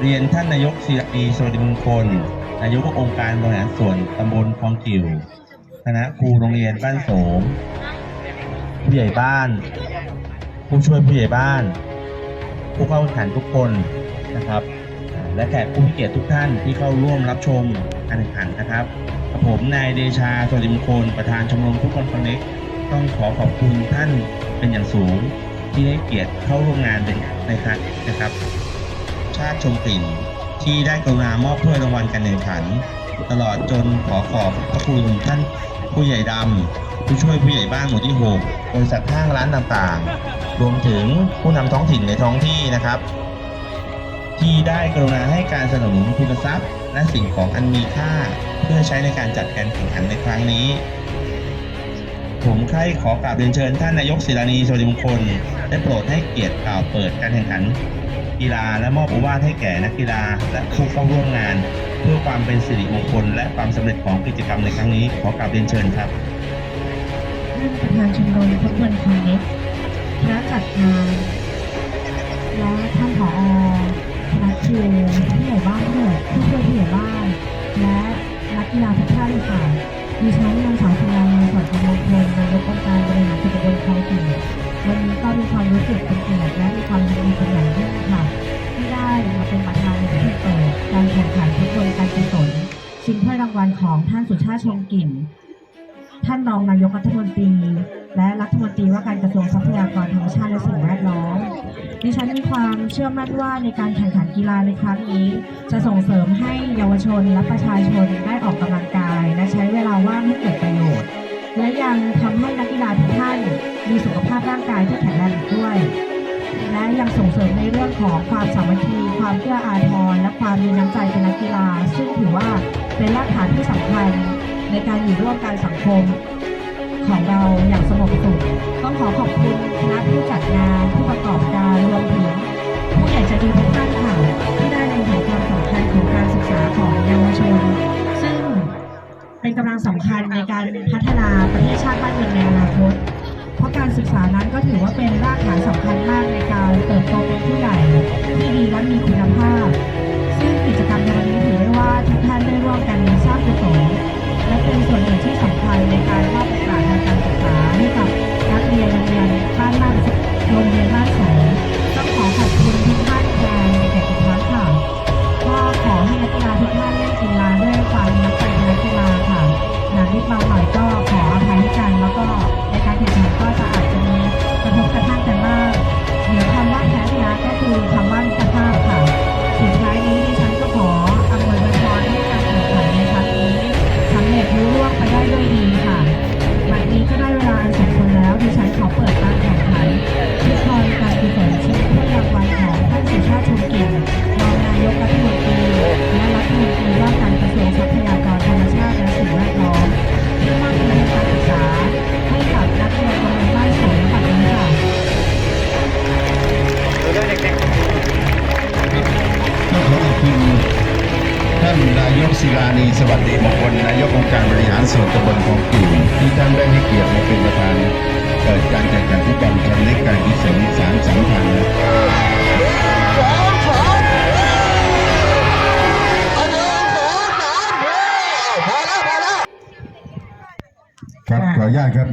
เรียนท่านนายกศิรีสวัสดิมงคล นายกองค์การบริหารส่วนตำบลคลองกิวคณะครูโรงเรียนบ้านโสม ผู้ใหญ่บ้าน ผู้ช่วยผู้ใหญ่บ้าน ผู้เข้าแข่งขันทุกคนนะครับ และแขกผู้มีเกียรติทุกท่านที่เข้าร่วมรับชมการแข่งขันนะครับผมนายเดชาสวัสดิมงคล ประธานชมรมฟุตบอลคอนเน็กต้องขอขอบคุณท่านเป็นอย่างสูงที่ให้เกียรติเข้าร่วมงานเป็นในครั้งนะครับ ชาติชมกลิ่น ที่ได้กรุณามอบถ้วยรางวัลการแข่งขัน ตลอดจนขอขอบพระคุณท่านผู้ใหญ่ดำผู้ช่วยผู้ใหญ่บ้านหมู่ที่6บริษัทห้างร้านต่างๆ รวมถึงผู้นำท้องถิ่นในท้องที่นะครับ ที่ได้กรุณาให้การสนับสนุนทุนทรัพย์ และสิ่งของอันมีค่าเพื่อใช้ในการจัดการแข่งขันในครั้งนี้ผมใคร่ขอกราบเรียนเชิญท่านนายกศิรานีสวัสดิมงคล ได้โปรดให้เกียรติกล่าวเปิดการแข่งขัน กีฬา และมอบโอวาทให้แก่นักกีฬา และผู้เข้าร่วมงาน เพื่อความเป็นสิริมงคล และความสำเร็จของกิจกรรมในครั้งนี้ ขอกราบเรียนเชิญครับท่านประธานชมรมฟุตบอลคอนเน็กคณะจัดงานและท่านผอคณะครูผู้ใหญ่บ้านทั้งหมดผู้ช่วยผู้ใหญ่บ้าน และนักกีฬาทุกท่านค่ะดิฉันนางสาวสุรานนท์สวัสดิ์มงคลนายกองค์การางวัลของท่านสุชาติชมกลิ่น ท่านรองนายกรัฐมนตรี และรัฐมนตรีว่าการกระทรวงทรัพยากรธรรมชาติและสิ่งแวดล้อม ดิฉันมีความเชื่อมั่นว่าในการแข่งขันกีฬาในครั้งนี้ จะส่งเสริมให้เยาวชนและประชาชนได้ออกกำลังกาย และใช้เวลาว่างให้เกิดประโยชน์ และยังทำให้นักกีฬาทุกท่านมีสุขภาพร่างกายที่แข็งแรงด้วยและยังส่งเสริมในเรื่องของความสามัคคี ความเพื่ออาทร และความมีน้ำใจเป็นนักกีฬา ซึ่งถือว่า เป็นรากฐานที่สำคัญในการอยู่ร่วมกันสังคมของเราอย่างสงบสุขต้องขอขอบคุณคณะผู้จัดงานผู้ประกอบการรวมถึงผู้ใหญ่ใจดีทุกท่านค่ะที่ได้เล็งเห็นความสำคัญของการศึกษาของเยาวชน ซึ่งเป็นกำลังสำคัญในการพัฒนาประเทศชาติบ้านเมืองในอนาคตเพราะการศึกษานั้นก็ถือว่าเป็นรากฐานสำคัญมากในการเติบโตเป็นผู้ใหญ่ที่ดีและมีคุณภาพ ศิลานีสวัสดีมงคลนายกองค์การบริหารส่วนตำบลคลองกิ่ที่ท่านได้ให้เกียรติมาเป็นประธานเปิดการแข่งขันฟุตบอลคอนเน็กการกุศลสารสัมพันครับขออนุญาตครับ